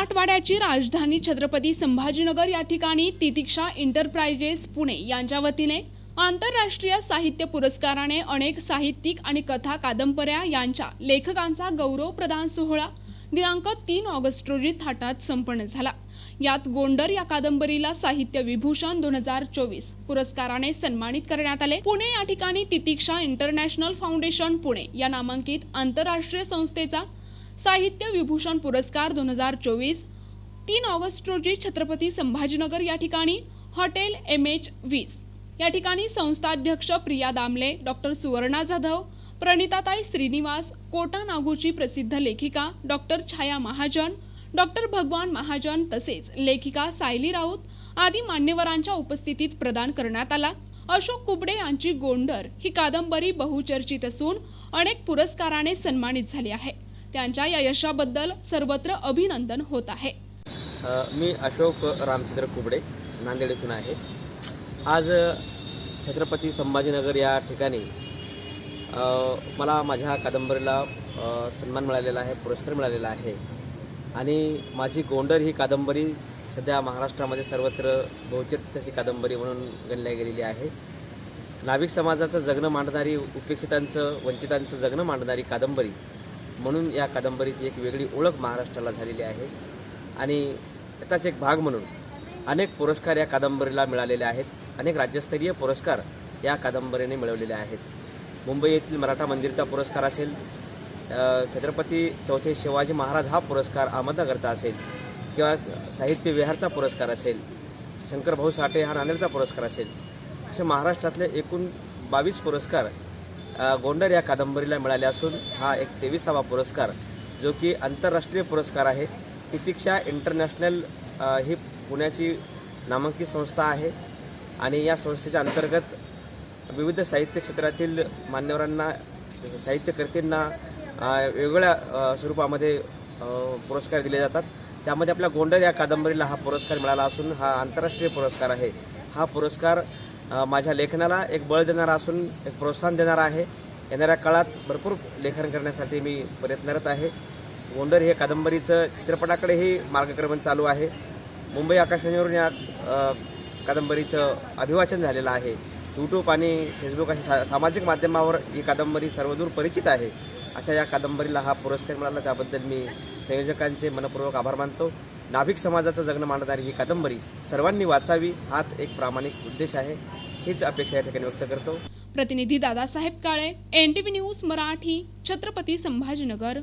मराठवाड्याची राजधानी छत्रपती संभाजीनगर या ठिकाणी तितिक्षा इंटरप्राइजेस पुणे यांच्या वतीने आंतरराष्ट्रीय साहित्य पुरस्काराने अनेक साहित्यिक आणि कथा कादंबऱ्या यांच्या लेखकांचा गौरव प्रदान सोहळा दिनांक तीन ऑगस्ट रोजी थाटात संपन्न झाला. यात गोंडर या कादंबरीला साहित्य विभूषण दोन हजार चोवीस पुरस्काराने सन्मानित करण्यात आले. पुणे या ठिकाणी तितिक्षा इंटरनॅशनल फाउंडेशन पुणे या नामांकित आंतरराष्ट्रीय संस्थेचा साहित्य विभूषण पुरस्कार दोन हजार चोवीस तीन ऑगस्ट रोजी छत्रपती संभाजीनगर या ठिकाणी हॉटेल एम एच वीस. या ठिकाणी संस्थाध्यक्ष प्रिया दामले डॉक्टर सुवर्णा जाधव प्रणिताताई श्रीनिवास कोटा नागूची प्रसिद्ध लेखिका डॉक्टर छाया महाजन डॉक्टर भगवान महाजन तसेच लेखिका सायली राऊत आदी मान्यवरांच्या उपस्थितीत प्रदान करण्यात आला. अशोक कुबडे यांची गोंडर ही कादंबरी बहुचर्चित असून अनेक पुरस्काराने सन्मानित झाली आहे. त्यांच्या या यशाबद्दल सर्वत्र अभिनंदन होत आहे. मी अशोक रामचंद्र कुबडे नांदेड येथून आहे. आज छत्रपती संभाजीनगर या ठिकाणी मला माझ्या कादंबरीला सन्मान मिळालेला आहे पुरस्कार मिळालेला आहे. आणि माझी गोंडर ही कादंबरी सध्या महाराष्ट्रामध्ये सर्वत्र बहुचर्चित अशी कादंबरी म्हणून गणल्या गेलेली आहे. नाविक समाजाचं जगणं मांडणारी उपेक्षितांचं वंचितांचं जगणं मांडणारी कादंबरी म्हणून या कादंबरीची एक वेगळी ओळख महाराष्ट्राला झालेली आहे. आणि त्याचाच एक भाग म्हणून अनेक पुरस्कार या कादंबरीला मिळालेले आहेत. अनेक राज्यस्तरीय पुरस्कार या कादंबरीने मिळवलेले आहेत. मुंबई येथील मराठा मंदिरचा पुरस्कार असेल छत्रपती चौथे शिवाजी महाराज हा पुरस्कार अहमदनगरचा असेल किंवा साहित्य विहारचा पुरस्कार असेल शंकरभाऊ साठे हा नांदेडचा पुरस्कार असेल. असे महाराष्ट्रातले एकूण बावीस पुरस्कार गोंडर या कादंबरीला मिळाले असून हा एक तेविसावा पुरस्कार जो की आंतरराष्ट्रीय पुरस्कार आहे. तितिक्षा इंटरनॅशनल ही पुण्याची नामांकित संस्था आहे आणि या संस्थेच्या अंतर्गत विविध साहित्य क्षेत्रातील मान्यवरांना साहित्यकर्त्यांना साहित्यकर्तींना वेगवेगळ्या स्वरूपामध्ये पुरस्कार दिले जातात. त्यामध्ये आपल्या गोंडर या कादंबरीला हा पुरस्कार मिळाला असून हा आंतरराष्ट्रीय पुरस्कार आहे. हा पुरस्कार माझ्या लेखनाला एक बळ देणारा असून एक प्रोत्साहन देणारा आहे. येणाऱ्या काळात भरपूर लेखन करण्यासाठी मी प्रयत्नरत आहे. गोंडर हे कादंबरीचं चित्रपटाकडेही मार्गक्रमण चालू आहे. मुंबई आकाशवाणीवरून या कादंबरीचं अभिवाचन झालेलं आहे. यूट्यूब आणि फेसबुक अशा सा सामाजिक माध्यमावर ही कादंबरी सर्वदूर परिचित आहे. अशा या कादंबरीला हा पुरस्कार मिळाला त्याबद्दल मी संयोजकांचे मनपूर्वक आभार मानतो. नाभिक समाजाचं जगणं मांडणारी ही कादंबरी सर्वांनी वाचावी हाच एक प्रामाणिक उद्देश आहे. हीच अपेक्षा या ठिकाणी व्यक्त करतो. प्रतिनिधी Dadasaheb Kale N T news Marathi Chhatrapati Sambhajinagar.